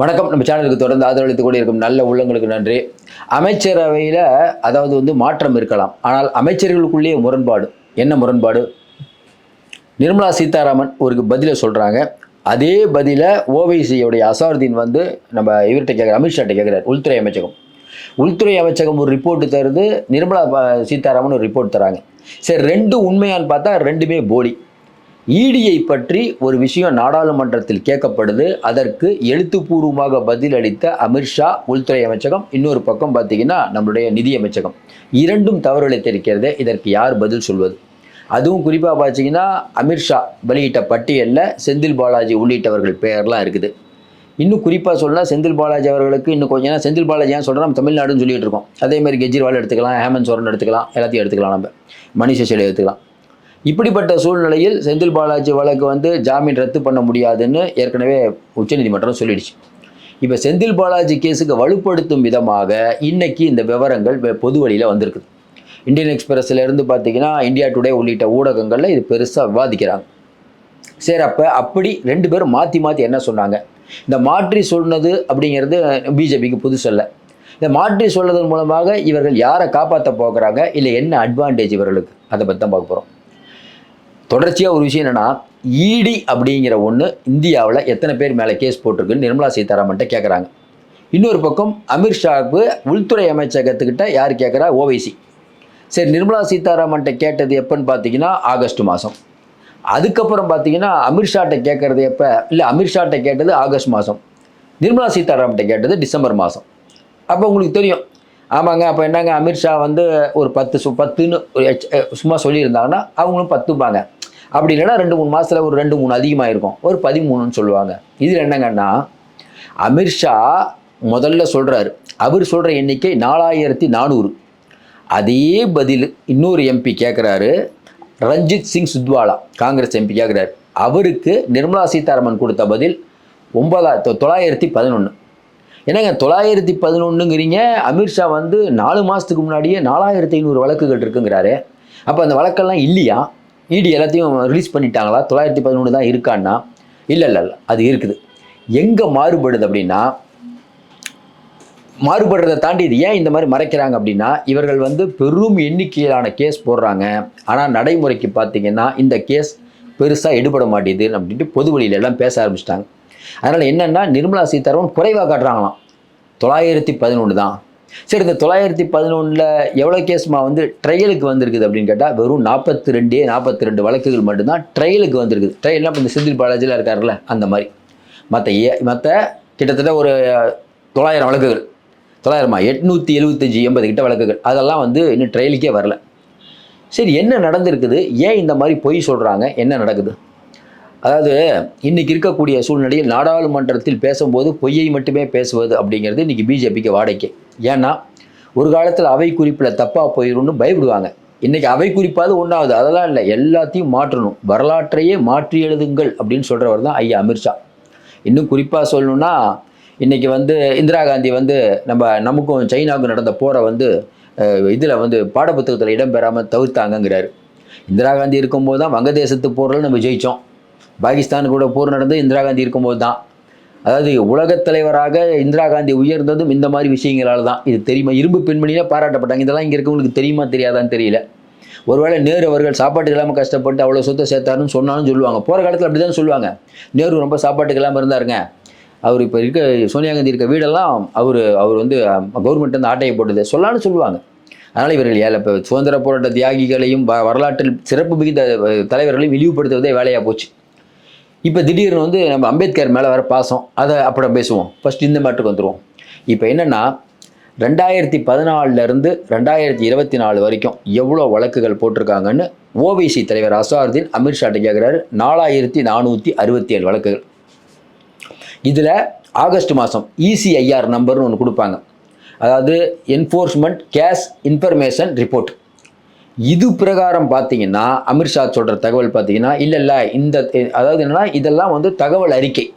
வணக்கம். நம்ம சேனலுக்கு தொடர்ந்து ஆதரவளித்து கொண்டிருக்கும் இருக்கும் நல்ல உள்ளங்களுக்கு நன்றி. அமைச்சரவையில் அதாவது வந்து மாற்றம் இருக்கலாம். ஆனால் அமைச்சர்களுக்குள்ளேயே முரண்பாடு. என்ன முரண்பாடு? நிர்மலா சீதாராமன் ஒரு பதிலை சொல்கிறாங்க அதே பதிலை ஓவைசியோடைய அசாருதீன் வந்து நம்ம இவர்கிட்ட கேட்குற அமித்ஷாட்ட கேட்குறாரு உள்துறை அமைச்சகம். உள்துறை அமைச்சகம் ஒரு ரிப்போர்ட் தருது நிர்மலா சீதாராமன் ஒரு ரிப்போர்ட் தராங்க. சரி ரெண்டு உண்மையான்னு பார்த்தா ரெண்டுமே போலி. ஈடியை பற்றி ஒரு விஷயம் நாடாளுமன்றத்தில் கேட்கப்படுது. அதற்கு எழுத்துப்பூர்வமாக பதில் அளித்த அமித்ஷா உள்துறை அமைச்சகம் இன்னொரு பக்கம் பார்த்தீங்கன்னா நம்மளுடைய நிதி அமைச்சகம். இரண்டும் தவறளித்திருக்கிறதே இதற்கு யார் பதில் சொல்வது? அதுவும் குறிப்பாக பார்த்தீங்கன்னா அமித்ஷா வெளியிட்ட பட்டியலில் செந்தில் பாலாஜி உள்ளிட்டவர்கள் பெயர்லாம் இருக்குது. இன்னும் குறிப்பாக சொல்லலாம் செந்தில் பாலாஜி அவர்களுக்கு இன்னும் கொஞ்சம் ஏன்னா செந்தில் பாலாஜி ஏன் சொல்கிறோம் நம்ம தமிழ்நாடுன்னு சொல்லிட்டு இருக்கோம். அதேமாதிரி கெஜ்ரிவால் எடுத்துக்கலாம் ஹேமந்த் சோரன் எடுத்துக்கலாம் எல்லாத்தையும் எடுத்துக்கலாம் நம்ம. மணிஷ் எடுத்துக்கலாம். இப்படிப்பட்ட சூழ்நிலையில் செந்தில் பாலாஜி வழக்கு வந்து ஜாமீன் ரத்து பண்ண முடியாதுன்னு ஏற்கனவே உச்சநீதிமன்றம் சொல்லிடுச்சு. இப்போ செந்தில் பாலாஜி கேஸுக்கு வலுப்படுத்தும் விதமாக இன்னைக்கு இந்த விவரங்கள் வெ- பொது வழியில் வந்திருக்குது. இந்தியன் எக்ஸ்பிரஸில் இருந்து பார்த்தீங்கன்னா இந்தியா டுடே உள்ளிட்ட ஊடகங்களில் இது பெருசாக விவாதிக்கிறாங்க. சரி அப்போ அப்படி ரெண்டு பேரும் மாற்றி மாற்றி என்ன சொன்னாங்க? இந்த மாற்றி சொன்னது அப்படிங்கிறது பிஜேபிக்கு புதுசல்ல இந்த மாற்றி சொல்வதன் மூலமாக இவர்கள் யாரை காப்பாற்ற போகிறாங்க? இல்லை என்ன அட்வான்டேஜ் இவர்களுக்கு? அதை பற்றி தான் பார்க்க போகிறோம் தொடர்ச்சியாக ஒரு விஷயம் என்னென்னா இடி அப்படிங்கிற ஒன்று இந்தியாவில் எத்தனை பேர் மேலே கேஸ் போட்டிருக்குன்னு நிர்மலா சீதாராமன்ட்ட கேட்குறாங்க இன்னொரு பக்கம் அமித்ஷாவுக்கு உள்துறை அமைச்சகத்துக்கிட்ட யார் கேட்குறா ஓவைசி சரி நிர்மலா சீதாராமன்ட்ட கேட்டது எப்போன்னு பார்த்தீங்கன்னா ஆகஸ்ட் மாதம் அதுக்கப்புறம் பார்த்தீங்கன்னா அமித்ஷாட்ட கேட்குறது எப்போ? இல்லை அமித்ஷாட்ட கேட்டது ஆகஸ்ட் மாதம் நிர்மலா சீதாராமன்ட்ட கேட்டது டிசம்பர் மாதம் அப்போ உங்களுக்கு தெரியும். ஆமாங்க அப்போ என்னங்க அமித்ஷா வந்து ஒரு பத்து சு பத்துன்னு ஒரு சும்மா சொல்லியிருந்தாங்கன்னா அவங்களும் பத்துப்பாங்க அப்படி இல்லைன்னா ரெண்டு மூணு மாதத்தில் ஒரு ரெண்டு மூணு அதிகமாக இருக்கும் ஒரு பதிமூணுன்னு சொல்லுவாங்க. இதில் என்னங்கன்னா அமித்ஷா முதல்ல சொல்கிறாரு அவர் சொல்கிற எண்ணிக்கை நாலாயிரத்தி நானூறு. அதே பதில் இன்னொரு எம்பி கேட்குறாரு ரஞ்சித் சிங் சுத்வாலா காங்கிரஸ் எம்பி கேட்குறாரு அவருக்கு நிர்மலா சீதாராமன் கொடுத்த பதில் ஒன்பதா தொ- தொள்ளாயிரத்தி பதினொன்று என்னங்க தொள்ளாயிரத்தி பதினொன்றுங்கிறீங்க அமித்ஷா வந்து நாலு மாதத்துக்கு முன்னாடியே நாலாயிரத்தி ஐநூறு வழக்குகள் இருக்குங்கிறாரு. அப்போ அந்த வழக்கெல்லாம் இல்லையா? இடி எல்லாத்தையும் ரிலீஸ் பண்ணிட்டாங்களா? தொள்ளாயிரத்தி பதினொன்று தான் இருக்கான்னா? இல்லை இல்லை இல்லை அது இருக்குது. எங்கே மாறுபடுது அப்படின்னா மாறுபடுறதை தாண்டி இது ஏன் இந்த மாதிரி மறைக்கிறாங்க அப்படின்னா இவர்கள் வந்து பெரும் எண்ணிக்கையிலான கேஸ் போடுறாங்க. ஆனால் நடைமுறைக்கு பார்த்தீங்கன்னா இந்த கேஸ் பெருசாக எடுபட மாட்டேது அப்படின்ட்டு பொது வழியில எல்லாம் பேச ஆரம்பிச்சிட்டாங்க. அதனால் என்னென்னா நிர்மலா சீதாராமன் குறைவாக காட்டுறாங்களாம். தொள்ளாயிரத்தி பதினொன்று தான். சரி இந்த தொள்ளாயிரத்தி பதினொன்றில் எவ்வளோ கேஸ்மா வந்து ட்ரையலுக்கு வந்திருக்குது அப்படின்னு கேட்டால் வெறும் நாற்பத்தி ரெண்டே நாற்பத்தி ரெண்டு வழக்குகள் மட்டும்தான் ட்ரையலுக்கு வந்திருக்குது. ட்ரையல்னா இப்போ இந்த செந்தில் பாலாஜியில் இருக்காருல்ல அந்த மாதிரி. மற்ற ஏ மற்ற கிட்டத்தட்ட ஒரு தொள்ளாயிரம் வழக்குகள். தொள்ளாயிரமா? எட்நூற்றி எழுபத்தஞ்சி எண்பது கிட்ட வழக்குகள். அதெல்லாம் வந்து இன்னும் ட்ரையலுக்கே வரல. சரி என்ன நடந்திருக்குது? ஏன் இந்த மாதிரி பொய் சொல்கிறாங்க என்ன நடக்குது? அதாவது இன்னைக்கு இருக்கக்கூடிய சூழ்நிலையில் நாடாளுமன்றத்தில் பேசும்போது பொய்யை மட்டுமே பேசுவது அப்படிங்கிறது இன்னைக்கு பிஜேபிக்கு வாடகை. ஏன்னா ஒரு காலத்தில் அவை குறிப்பில் தப்பாக போயிடும்னு பயப்படுவாங்க. இன்னைக்கு அவை குறிப்பாவது ஒன்றாவது அதெல்லாம் இல்லை எல்லாத்தையும் மாற்றணும். வரலாற்றையே மாற்றி எழுதுங்கள் அப்படின்னு சொல்கிறவர் தான் ஐயா அமித்ஷா இன்னும் குறிப்பாக சொல்லணும்னா இன்றைக்கி வந்து இந்திரா காந்தி வந்து நம்ம நமக்கும் சைனாவுக்கும் நடந்த போரை வந்து இதில் வந்து பாடப்புத்தகத்தில் இடம்பெறாமல் தவிர்த்தாங்கங்கிறாரு. இந்திரா காந்தி இருக்கும்போது தான் வங்கதேசத்து போரில் நம்ம ஜெயித்தோம் பாகிஸ்தான் கூட போர் நடந்து இந்திரா காந்தி இருக்கும்போது தான். அதாவது உலகத் தலைவராக இந்திரா காந்தி உயர்ந்ததும் இந்த மாதிரி விஷயங்களால் தான். இது தெரியுமா? இரும்பு பெண்மணியே பாராட்டப்பட்டாங்க. இதெல்லாம் இங்கே இருக்கவங்களுக்கு தெரியுமா தெரியாதான்னு தெரியல. ஒருவேளை நேரு அவர்கள் சாப்பாட்டுக்கு இல்லாமல் கஷ்டப்பட்டு அவ்வளோ சொத்தை சேர்த்தாருன்னு சொன்னாலும் சொல்லுவாங்க. போகிற காலத்தில் அப்படி தான் சொல்லுவாங்க. நேரு ரொம்ப சாப்பாட்டுக்கு இல்லாமல் இருந்தாருங்க. அவர் இப்போ இருக்க சோனியா காந்தி இருக்க வீடெல்லாம் அவர் அவர் வந்து கவர்மெண்ட் வந்து ஆட்டையை போட்டது. சொல்லான்னு சொல்லுவாங்க. அதனால் இவர்கள் ஏழை இப்போ சுதந்திர போராட்ட தியாகிகளையும் வ- வரலாற்றில் சிறப்பு மிகுந்த தலைவர்களையும் இழிவுபடுத்துவதே வேலையாக போச்சு. இப்போ திடீர்னு வந்து நம்ம அம்பேத்கர் மேலே வர பாசம் அதை அப்புறம் பேசுவோம். ஃபர்ஸ்ட் இந்த மாட்டுக்கு வந்துடுவோம் இப்போ என்னென்னா ரெண்டாயிரத்தி பதினாலிருந்து ரெண்டாயிரத்தி இருபத்தி நாலு வரைக்கும் எவ்வளோ வழக்குகள் போட்டிருக்காங்கன்னு ஓபிசி தலைவர் அசாருதீன் அமித்ஷாட்ட கேட்குறாரு நாலாயிரத்தி நானூற்றி அறுபத்தி ஏழு வழக்குகள். இதில் ஆகஸ்ட் மாதம் இசிஐஆர் நம்பர்னு ஒன்று கொடுப்பாங்க. அதாவது என்ஃபோர்ஸ்மெண்ட் கேஷ் இன்ஃபர்மேஷன் ரிப்போர்ட் இது பிரகாரம் பார்த்தீங்கன்னா அமித்ஷா சொல்கிற தகவல் பார்த்தீங்கன்னா இல்லை இல்லை இந்த அதாவது என்னென்னா இதெல்லாம் வந்து தகவல் அறிக்கை.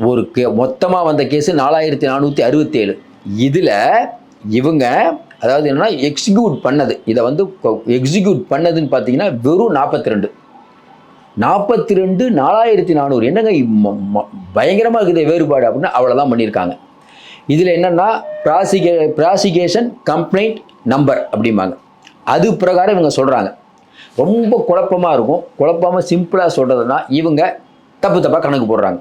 ஒரு கே மொத்தமாக வந்த கேஸு நாலாயிரத்தி நானூற்றி அறுபத்தேழு. இதில் இவங்க அதாவது என்னன்னா எக்ஸிக்யூட் பண்ணது. இதை வந்து எக்ஸிக்யூட் பண்ணதுன்னு பார்த்தீங்கன்னா வெறும் நாற்பத்தி ரெண்டு நாற்பத்தி ரெண்டு நாலாயிரத்தி நானூறு. என்னங்க ம- ம- இருக்குது வேறுபாடு அப்படின்னா அவ்வளோதான் பண்ணியிருக்காங்க. இதில் என்னென்னா ப்ராசிகே ப்ராசிகேஷன் கம்ப்ளைண்ட் நம்பர் அப்படிம்பாங்க. அது பிரகாரம் இவங்க சொல்கிறாங்க ரொம்ப குழப்பமாக இருக்கும். குழப்பமாக சிம்பிளாக சொல்கிறதுனா இவங்க தப்பு தப்பாக கணக்கு போடுறாங்க.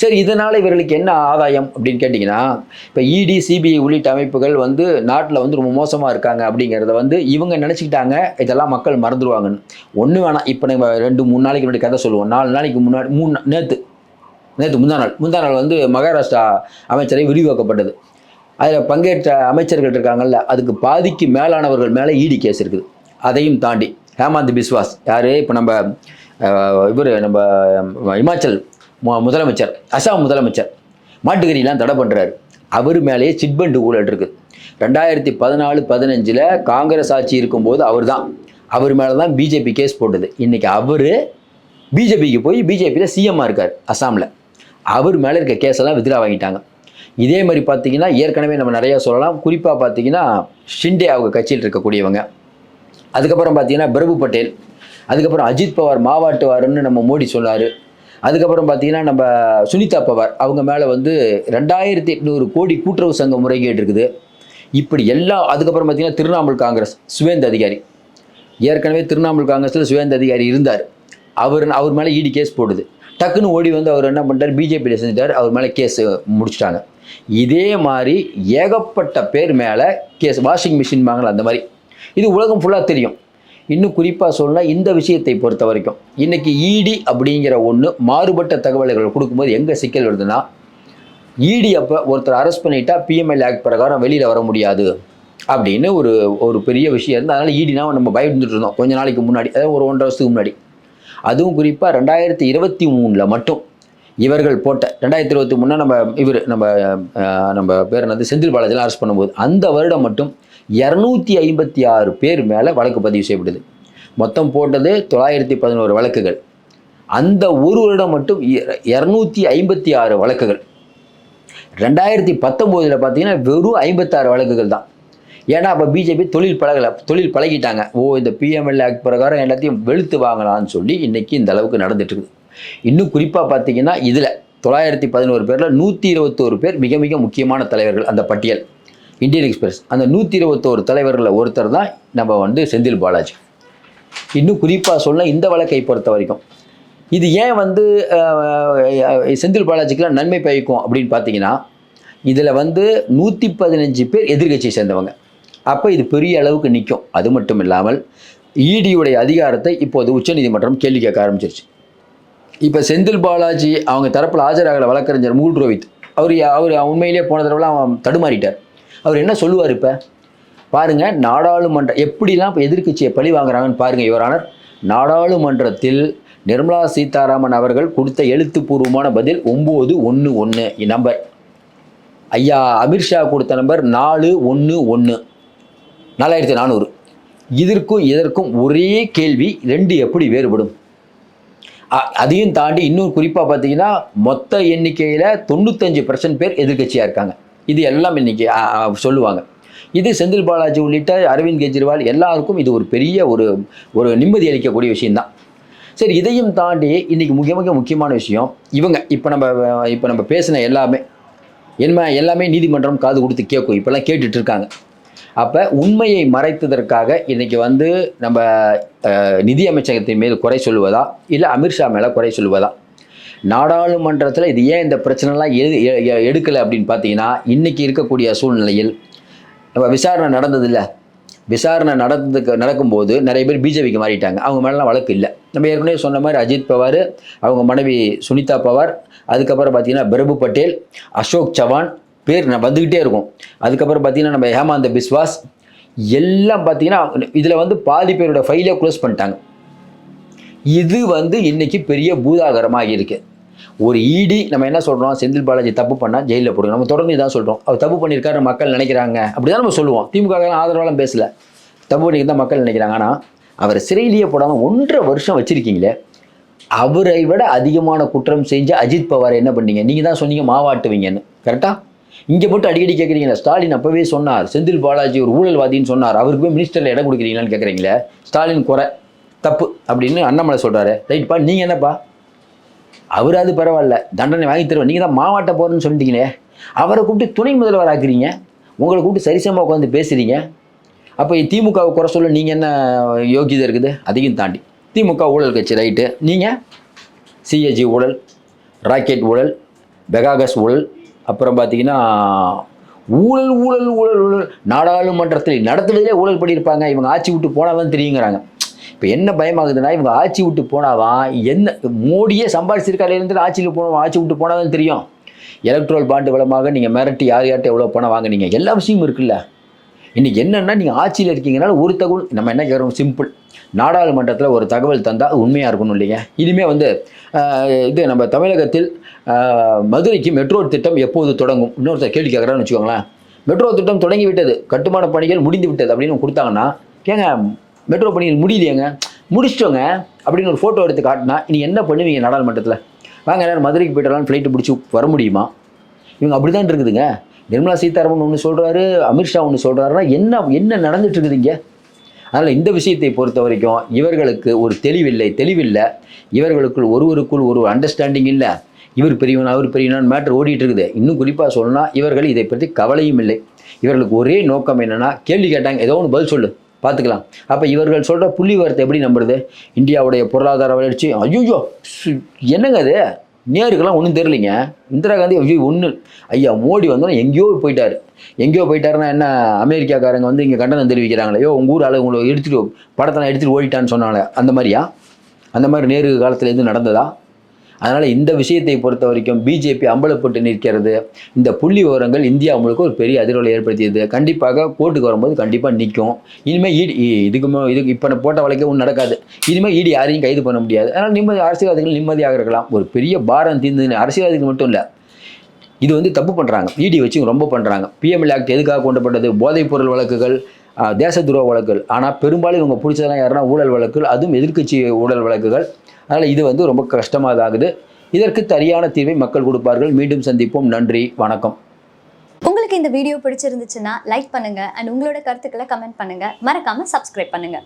சரி இதனால் இவர்களுக்கு என்ன ஆதாயம் அப்படின்னு கேட்டிங்கன்னா இப்போ இடி சிபிஐ உள்ளிட்ட அமைப்புகள் வந்து நாட்டில் வந்து ரொம்ப மோசமாக இருக்காங்க அப்படிங்கிறத வந்து இவங்க நினச்சிக்கிட்டாங்க. இதெல்லாம் மக்கள் மறந்துடுவாங்கன்னு ஒன்று வேணாம். இப்போ நம்ம ரெண்டு மூணு நாளைக்கு முன்னாடி கதை சொல்லுவோம். நாலு நாளைக்கு முன்னாடி மூணு நேற்று நேற்று முந்தா நாள். முந்தா நாள் வந்து மகாராஷ்டிரா அமைச்சரை விரிவாக்கப்பட்டது அதில் பங்கேற்ற அமைச்சர்கள் இருக்காங்கல்ல அதுக்கு பாதிக்கு மேலானவர்கள் மேலே இடி கேஸ் இருக்குது. அதையும் தாண்டி ஹேமந்த் பிஸ்வாஸ் யார்? இப்போ நம்ம இவர் நம்ம இமாச்சல் மு- முதலமைச்சர் அசாம் முதலமைச்சர் மாட்டுக்கறியெல்லாம் தடை பண்ணுறாரு அவர் மேலேயே சிட்பண்டு ஊழல் இருக்குது ரெண்டாயிரத்தி பதினாலு பதினஞ்சில் காங்கிரஸ் ஆட்சி இருக்கும்போது அவர் தான் அவர் மேலே தான் பிஜேபி கேஸ் போட்டது. இன்றைக்கி அவர் பிஜேபிக்கு போய் பிஜேபியில் சிஎம்மாக இருக்கார் அசாமில். அவர் மேலே இருக்க கேஸெல்லாம் வித்ரா வாங்கிட்டாங்க. இதே மாதிரி பார்த்தீங்கன்னா ஏற்கனவே நம்ம நிறையா சொல்லலாம். குறிப்பாக பார்த்தீங்கன்னா ஷிண்டே அவங்க கட்சியில் இருக்கக்கூடியவங்க. அதுக்கப்புறம் பார்த்தீங்கன்னா பிரபு பட்டேல். அதுக்கப்புறம் அஜித் பவார் மாவாட்டுவாருன்னு நம்ம மோடி சொன்னார். அதுக்கப்புறம் பார்த்தீங்கன்னா நம்ம சுனிதா பவார். அவங்க மேலே வந்து ரெண்டாயிரத்தி எட்நூறு கோடி கூட்டுறவு சங்க முறைகேடு இருக்குது. இப்படி எல்லா அதுக்கப்புறம் பார்த்தீங்கன்னா திரிணாமுல் காங்கிரஸ் சுவேந்த அதிகாரி. ஏற்கனவே திரிணாமுல் காங்கிரஸில் சுவேந்த அதிகாரி இருந்தார். அவர் அவர் மேலே இடி கேஸ் போடுது. டக்குன்னு ஓடி வந்து அவர் என்ன பண்ணிட்டார்? பிஜேபியில் செஞ்சுட்டார் அவர் மேலே கேஸ் முடிச்சிட்டாங்க. இதே மாதிரி ஏகப்பட்ட பேர் மேலே கேஸ் வாஷிங் மிஷின் வாங்கல அந்த மாதிரி. இது உலகம் ஃபுல்லாக தெரியும். இன்னும் குறிப்பாக சொன்னால் இந்த விஷயத்தை பொறுத்த வரைக்கும் இன்றைக்கி இடி அப்படிங்கிற ஒன்று மாறுபட்ட தகவல்கள் கொடுக்கும்போது எங்கே சிக்கல் வருதுன்னா இடி அப்போ ஒருத்தர் அரெஸ்ட் பண்ணிட்டா பிஎம்எல் ஆக்ட் பிரகாரம் வெளியில் வர முடியாது அப்படின்னு ஒரு ஒரு பெரிய விஷயம் இருந்தால் அதனால் ஈடினா நம்ம பயந்துட்டு இருந்தோம். கொஞ்ச நாளைக்கு முன்னாடி அதாவது ஒரு ஒன்றரை வருஷத்துக்கு முன்னாடி. அதுவும் குறிப்பாக ரெண்டாயிரத்தி இருபத்தி மூணில் மட்டும். இவர்கள் போட்ட ரெண்டாயிரத்தி இருபத்தி மூணு நம்ம இவர் நம்ம நம்ம பேர் என்னது? செந்தில் பாலாஜிலாம் அரெஸ்ட் பண்ணும்போது அந்த வருடம் மட்டும் இரநூத்தி ஐம்பத்தி ஆறு பேர் மேலே வழக்கு பதிவு செய்யப்படுது மொத்தம் போட்டது தொள்ளாயிரத்தி பதினோரு வழக்குகள். அந்த ஒரு வருடம் மட்டும் இரநூத்தி ஐம்பத்தி ஆறு வழக்குகள். ரெண்டாயிரத்தி பத்தொம்போதில் பார்த்தீங்கன்னா வெறும் ஐம்பத்தாறு வழக்குகள் தான். ஏன்னா அப்போ பிஜேபி தொழில் பழகலை தொழில் பழகிட்டாங்க. ஓ இந்த பிஎம்எல் ஆக்ட் பிரகாரம் எல்லாத்தையும் வெளுத்து வாங்கலாம்னு சொல்லி இன்றைக்கி இந்த அளவுக்கு நடந்துட்டுருக்குது இன்னும் குறிப்பாக பார்த்தீங்கன்னா இதில் தொள்ளாயிரத்தி பதினோரு பேரில் நூற்றி இருபத்தோரு பேர் மிக மிக முக்கியமான தலைவர்கள் அந்த பட்டியல். இந்தியன் எக்ஸ்பிரஸ். அந்த நூற்றி இருபத்தோரு தலைவர்களில் ஒருத்தர் தான் நம்ம வந்து செந்தில் பாலாஜி. இன்னும் குறிப்பாக சொல்ல இந்த வழக்கை பொறுத்த வரைக்கும். இது ஏன் வந்து செந்தில் பாலாஜிக்கெலாம் நன்மை பயக்கும் அப்படின்னு பார்த்தீங்கன்னா இதில் வந்து நூற்றி பதினஞ்சு பேர் எதிர்கட்சியை சேர்ந்தவங்க. அப்போ இது பெரிய அளவுக்கு நிற்கும் அது மட்டும் இல்லாமல் இடியுடைய அதிகாரத்தை இப்போது உச்சநீதிமன்றம் கேள்வி கேட்க ஆரம்பிச்சிருச்சு. இப்போ செந்தில் பாலாஜி அவங்க தரப்பில் ஆஜராகல வழக்கறிஞர் முகுல் ரோஹித் அவர் அவர் உண்மையிலேயே போன தடவைலாம் அவன் தடுமாறிட்டார். அவர் என்ன சொல்லுவார் இப்போ? பாருங்கள் நாடாளுமன்ற எப்படிலாம் இப்போ எதிர்க்கட்சியை பழி வாங்குறாங்கன்னு பாருங்கள் யுவரானர் நாடாளுமன்றத்தில் நிர்மலா சீதாராமன் அவர்கள் கொடுத்த எழுத்துப்பூர்வமான பதில் ஒம்பது ஒன்று ஒன்று நம்பர் ஐயா அமித்ஷா கொடுத்த நம்பர் நாலு ஒன்று ஒன்று நாலாயிரத்தி நானூறு. இதற்கும் இதற்கும் ஒரே கேள்வி ரெண்டு எப்படி வேறுபடும்? அதையும் தாண்டி இன்னும் குறிப்பாக பார்த்தீங்கன்னா மொத்த எண்ணிக்கையில் தொண்ணூத்தஞ்சு பர்சன்ட் பேர் எதிர்க்கட்சியாக இருக்காங்க. இது எல்லாம் இன்னைக்கு சொல்லுவாங்க. இது செந்தில் பாலாஜி உள்ளிட்ட அரவிந்த் கெஜ்ரிவால் எல்லாருக்கும் இது ஒரு பெரிய ஒரு ஒரு நிம்மதி அளிக்கக்கூடிய விஷயம்தான். சரி இதையும் தாண்டி இன்னைக்கு மிக மிக முக்கியமான விஷயம் இவங்க இப்போ நம்ம இப்போ நம்ம பேசின எல்லாமே என்ன எல்லாமே நீதிமன்றம் காது கொடுத்து கேட்கும் இப்போல்லாம் கேட்டுட்ருக்காங்க அப்போ உண்மையை மறைத்ததற்காக இன்னைக்கு வந்து நம்ம நிதியமைச்சகத்தின் நிதி அமைச்சகத்தின் மீது குறை சொல்லுவதா இல்லை அமித்ஷா மேலே குறை சொல்லுவதா? நாடாளுமன்றத்தில் இது ஏன் இந்த பிரச்சனைலாம் எது எ- எ- எடுக்கலை அப்படின்னு பார்த்தீங்கன்னா இன்னைக்கு இருக்கக்கூடிய சூழ்நிலையில் நம்ம விசாரணை நடந்ததில்ல. விசாரணை நடந்ததுக்கு நடக்கும்போது நிறைய பேர் பிஜேபிக்கு மாறிட்டாங்க. அவங்க மேலாம் வழக்கு இல்லை. நம்ம ஏற்கனவே சொன்ன மாதிரி அஜித் பவார் அவங்க மனைவி சுனிதா பவார் அதுக்கப்புறம் பார்த்தீங்கன்னா பிரபு பட்டேல் அசோக் சவான் பேர் வந்துக்கிட்டே இருக்கும். அதுக்கப்புறம் பார்த்தீங்கன்னா நம்ம ஹேமாந்த பிஸ்வாஸ் எல்லாம் பார்த்தீங்கன்னா இதில் வந்து பாதி பேரோட ஃபைலே க்ளோஸ் பண்ணிட்டாங்க. இது வந்து இன்றைக்கி பெரிய பூதாகரமாக இருக்குது ஒரு இடி நம்ம என்ன சொல்கிறோம் செந்தில் பாலாஜி தப்பு பண்ணால் ஜெயிலில் போடுங்க. நம்ம தொடர்ந்து இதான் சொல்கிறோம் அவர் தப்பு பண்ணியிருக்காரு மக்கள் நினைக்கிறாங்க. அப்படி தான் நம்ம சொல்லுவோம். திமுக ஆதரவாலாம் பேசல. தப்பு பண்ணியிருந்தா மக்கள் நினைக்கிறாங்க. ஆனால் அவர் சிறையிலேயே போடாமல் ஒன்றரை வருஷம் வச்சுருக்கீங்களே. அவரை விட அதிகமான குற்றம் செஞ்ச அஜித் பவார் என்ன பண்ணீங்க? நீங்கள் தான் சொன்னீங்க மாவாட்டுவீங்கன்னு. கரெக்டாக இங்கே மட்டும் அடிக்கடி கேட்குறீங்களா ஸ்டாலின் அப்போவே சொன்னார் செந்தில் பாலாஜி ஒரு ஊழல்வாதின்னு சொன்னார் அவருக்கு போய் மினிஸ்டரில் இடம் கொடுக்குறீங்களான்னு கேட்குறீங்களே ஸ்டாலின் குறை தப்பு அப்படின்னு அண்ணாமலை சொல்கிறாரு ரைட்ப்பா நீங்கள் என்னப்பா? அவர் அது பரவாயில்ல தண்டனை வாங்கி தருவேன் நீங்கள் தான் மாவாட்ட போகிறேன்னு சொல்லிட்டீங்களே அவரை கூப்பிட்டு துணை முதல்வர் ஆக்குறீங்க உங்களை கூப்பிட்டு சரிசமாக உட்காந்து பேசுகிறீங்க அப்போ திமுகவை குறை சொல்ல நீங்கள் என்ன யோகியதை இருக்குது? அதையும் தாண்டி திமுக ஊழல் கட்சி ரைட்டு. நீங்கள் சிஏஜி ஊழல் ராக்கெட் ஊழல் பெகாகஸ் ஊழல் அப்புறம் பார்த்தீங்கன்னா ஊழல் ஊழல் ஊழல் ஊழல். நாடாளுமன்றத்தில் நடத்துவதிலே ஊழல் பண்ணியிருப்பாங்க. இவங்க ஆட்சி விட்டு போனால் தான் தெரியுங்கிறாங்க. இப்போ என்ன பயமாகுதுன்னா இவங்க ஆட்சி விட்டு போனாதான் என்ன மோடியே சம்பாதிச்சிருக்காலேருந்து ஆட்சியில் போனோம் ஆட்சி விட்டு போனால் தான் தெரியும். எலக்ட்ரல் பாண்டு வளமாக நீங்கள் மிரட்டி யார் யார்கிட்ட எவ்வளோ பணம் வாங்குனீங்க? எல்லா விஷயமும் இருக்குல்ல. இன்றைக்கி என்னென்னா நீங்கள் ஆட்சியில் இருக்கீங்கனால ஒரு தகவல் நம்ம என்ன கேட்குறோம்? சிம்பிள் நாடாளுமன்றத்தில் ஒரு தகவல் தந்தால் உண்மையாக இருக்கணும் இல்லைங்க. இனிமே வந்து இது நம்ம தமிழகத்தில் மதுரைக்கு மெட்ரோ திட்டம் எப்போது தொடங்கும்? இன்னொருத்தர் கேள்வி கேட்குறான்னு வச்சுக்கோங்களேன். மெட்ரோ திட்டம் தொடங்கி விட்டது கட்டுமான பணிகள் முடிந்து விட்டது அப்படின்னு கொடுத்தாங்கன்னா ஏங்க மெட்ரோ பணிகள் முடியலையேங்க? முடிச்சிட்டோங்க அப்படின்னு ஒரு ஃபோட்டோ எடுத்து காட்டினா இனி என்ன பண்ணுவீங்க நாடாளுமன்றத்தில்? வாங்க எல்லாரும் மதுரைக்கு போய்ட்டு ஃப்ளைட்டு பிடிச்சி வர முடியுமா? இவங்க அப்படி தான் இருக்குதுங்க. நிர்மலா சீதாராமன் ஒன்று சொல்கிறாரு அமித்ஷா ஒன்று சொல்கிறாருன்னா என்ன என்ன நடந்துட்டு இருக்குது இங்கே அதனால் இந்த விஷயத்தை பொறுத்த வரைக்கும் இவர்களுக்கு ஒரு தெளிவில்லை தெளிவில்லை. இவர்களுக்குள் ஒருவருக்குள் ஒரு அண்டர்ஸ்டாண்டிங் இல்லை. இவர் பெரியவன் அவர் பெரியவனான் மேட்ரு ஓடிட்டு இருக்குது இன்னும் குறிப்பாக சொல்லணும்னா இவர்கள் இதை பற்றி கவலையும் இல்லை. இவர்களுக்கு ஒரே நோக்கம் என்னென்னா கேள்வி கேட்டாங்க ஏதோ ஒன்று பதில் சொல்லு பார்த்துக்கலாம். அப்போ இவர்கள் சொல்கிற புள்ளி வரத்தை எப்படி நம்புறது? இந்தியாவுடைய பொருளாதார வளர்ச்சி ஐயோ என்னங்க அது? நேருக்கெல்லாம் ஒன்றும் தெரியலைங்க. இந்திரா காந்தி ஐயோ ஒன்று ஐயா மோடி வந்தோன்னா எங்கேயோ போயிட்டார். எங்கேயோ போயிட்டாருன்னா என்ன அமெரிக்காக்காரங்க வந்து இங்கே கண்டனம் தெரிவிக்கிறாங்களே ஐயோ உங்கள் ஊர் ஆளு உங்களை எடுத்துட்டு படத்தெல்லாம் எடுத்துகிட்டு ஓடிட்டான்னு சொன்னாங்களே அந்த மாதிரியா? அந்த மாதிரி நேரு காலத்தில் எதுவும் நடந்ததா? அதனால் இந்த விஷயத்தை பொறுத்த வரைக்கும் பிஜேபி அம்பலப்பட்டு நிற்கிறது. இந்த புள்ளி விவரங்கள் இந்தியா முழுக்க ஒரு பெரிய அதிர்வலை ஏற்படுத்தியது. கண்டிப்பாக கோர்ட்டுக்கு வரும்போது கண்டிப்பாக நிற்கும். இனிமேல் ஈடி இதுக்கு மு- இதுக்கு இப்போ போட்ட வழக்கே ஒன்றும் நடக்காது. இனிமேல் ஈடி யாரையும் கைது பண்ண முடியாது. அதனால் நிம்மதி அரசியல்வாதிகள் நிம்மதியாக இருக்கலாம். ஒரு பெரிய பாரம் தீர்ந்து அரசியல்வாதிகள் மட்டும் இல்லை. இது வந்து தப்பு பண்ணுறாங்க இடி வச்சு ரொம்ப பண்ணுறாங்க பிஎம்எல் ஆக்ட் எதுக்காக கொண்டப்பட்டது? போதைப்பொருள் வழக்குகள் தேச துரோக வழக்குகள். ஆனால் பெரும்பாலும் இவங்க பிடிச்சதெல்லாம் யாருன்னா ஊழல் வழக்குகள். அதுவும் எதிர்க்கட்சி ஊழல் வழக்குகள். அதனால் இது வந்து ரொம்ப கஷ்டமாக ஆகுது. இதற்கு சரியான தீர்வை மக்கள் கொடுப்பார்கள். மீண்டும் சந்திப்போம். நன்றி. வணக்கம். உங்களுக்கு இந்த வீடியோ பிடிச்சிருந்துச்சுன்னா லைக் பண்ணுங்க. அண்ட் உங்களோட கருத்துக்களை கமெண்ட் பண்ணுங்கள் மறக்காமல் சப்ஸ்கிரைப் பண்ணுங்கள்